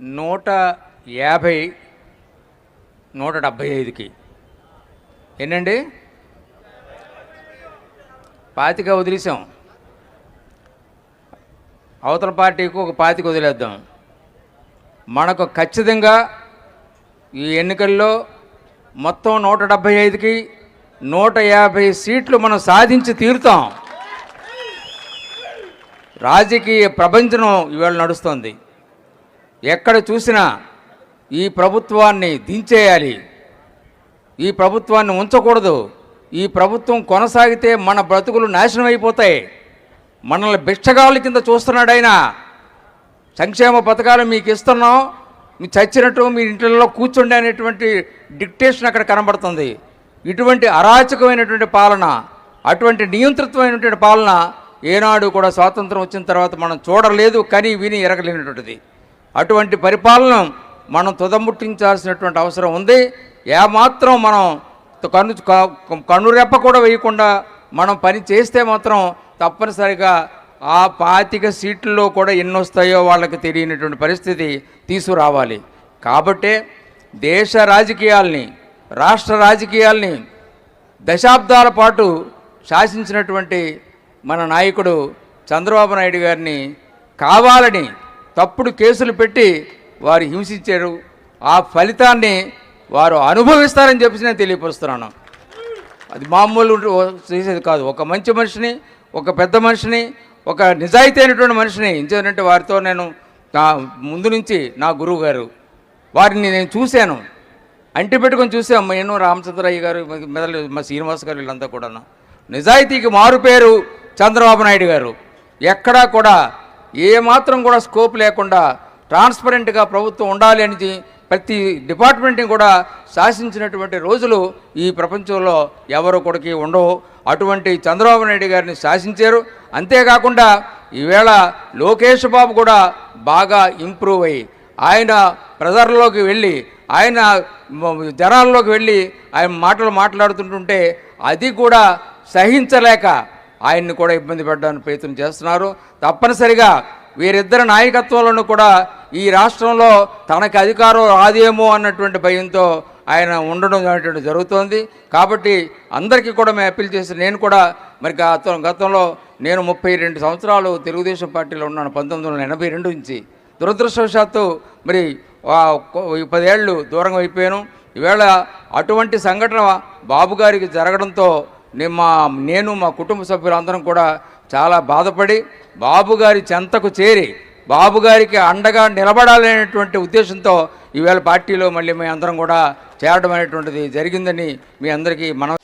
నూట యాభై నూట డెబ్భై ఐదుకి. ఏంటండి పాతిక వదిలేసాం. అవతల పార్టీకి ఒక పాతిక వదిలేద్దాం. మనకు ఖచ్చితంగా ఈ ఎన్నికల్లో మొత్తం నూట డెబ్భై ఐదుకి నూట యాభై సీట్లు మనం సాధించి తీరుతాం. రాజకీయ ప్రపంచం ఇవాళ నడుస్తుంది. ఎక్కడ చూసినా ఈ ప్రభుత్వాన్ని దించేయాలి. ఈ ప్రభుత్వాన్ని ఉంచకూడదు. ఈ ప్రభుత్వం కొనసాగితే మన బ్రతుకులు నాశనం అయిపోతాయి. మనల్ని భిక్షగాళ్ళ కింద చూస్తున్నాడు ఆయన. సంక్షేమ పథకాలు మీకు ఇస్తున్నాం. మీరు చచ్చినట్టు మీ ఇంట్లో కూర్చుండే అనేటువంటి డిక్టేషన్ అక్కడ కనబడుతుంది. ఇటువంటి అరాచకమైనటువంటి పాలన అటువంటి నియంతృత్వమైనటువంటి పాలన ఏనాడు కూడా స్వాతంత్రం వచ్చిన తర్వాత మనం చూడలేదు కానీ విని ఎరగలేనటువంటిది. అటువంటి పరిపాలన మనం తుదముట్టించాల్సినటువంటి అవసరం ఉంది. ఏమాత్రం మనం కన్ను క- కన్నురెప్ప కూడా వేయకుండా మనం పని చేస్తే మాత్రం తప్పనిసరిగా ఆ పాతిక సీట్లలో కూడా ఎన్ని వస్తాయో వాళ్ళకి తెలియనటువంటి పరిస్థితి తీసుకురావాలి. కాబట్టే దేశ రాజకీయాల్ని రాష్ట్ర రాజకీయాల్ని దశాబ్దాల పాటు శాసించినటువంటి మన నాయకుడు చంద్రబాబు నాయుడు గారిని కావాలని తప్పుడు కేసులు పెట్టి వారు హింసించారు. ఆ ఫలితాన్ని వారు అనుభవిస్తారని చెప్పేసి నేను తెలియపరుస్తున్నాను. అది మామూలు చేసేది కాదు. ఒక మంచి మనిషిని ఒక పెద్ద మనిషిని ఒక నిజాయితీ అయినటువంటి మనిషిని ఎందుకంటే వారితో నేను నా ముందు నుంచి నా గురువు గారు వారిని నేను చూశాను. అంటి పెట్టుకొని చూసాం ఎన్నో రామచంద్రయ్య గారు మెదలు మా శ్రీనివాస్ గారు వీళ్ళంతా కూడా నిజాయితీకి మారు పేరు చంద్రబాబు నాయుడు గారు. ఎక్కడా కూడా ఏ మాత్రం కూడా స్కోప్ లేకుండా ట్రాన్స్పరెంట్గా ప్రభుత్వం ఉండాలి అని ప్రతి డిపార్ట్మెంట్ని కూడా శాసించినటువంటి రోజులు ఈ ప్రపంచంలో ఎవరు కూడా ఉండవు. అటువంటి చంద్రబాబు నాయుడు గారిని శాసించారు. అంతేకాకుండా ఈవేళ లోకేష్ బాబు కూడా బాగా ఇంప్రూవ్ అయ్యి ఆయన ప్రజల్లోకి వెళ్ళి ఆయన జనాల్లోకి వెళ్ళి ఆయన మాటలు మాట్లాడుతుంటుంటే అది కూడా సహించలేక ఆయన్ని కూడా ఇబ్బంది పెట్టడానికి ప్రయత్నం చేస్తున్నారు. తప్పనిసరిగా వీరిద్దరి నాయకత్వంలోనూ కూడా ఈ రాష్ట్రంలో తనకి అధికారం రాదేమో అన్నటువంటి భయంతో ఆయన ఉండడం అనేటువంటి జరుగుతోంది. కాబట్టి అందరికీ కూడా మేము అప్పీల్ చేసి నేను కూడా మరి గత గతంలో నేను ముప్పై రెండు సంవత్సరాలు తెలుగుదేశం పార్టీలో ఉన్నాను పంతొమ్మిది వందల ఎనభై రెండు నుంచి. దురదృష్టవశాత్తు మరి పదేళ్ళు దూరంగా అయిపోయాను. ఈవేళ అటువంటి సంఘటన బాబు గారికి జరగడంతో మా నేను మా కుటుంబ సభ్యులందరం కూడా చాలా బాధపడి బాబుగారి చెంతకు చేరి బాబుగారికి అండగా నిలబడాలనేటువంటి ఉద్దేశంతో ఈవేళ పార్టీలో మళ్ళీ మేము అందరం కూడా చేరడం అనేటువంటిది జరిగిందని మీ అందరికీ మనం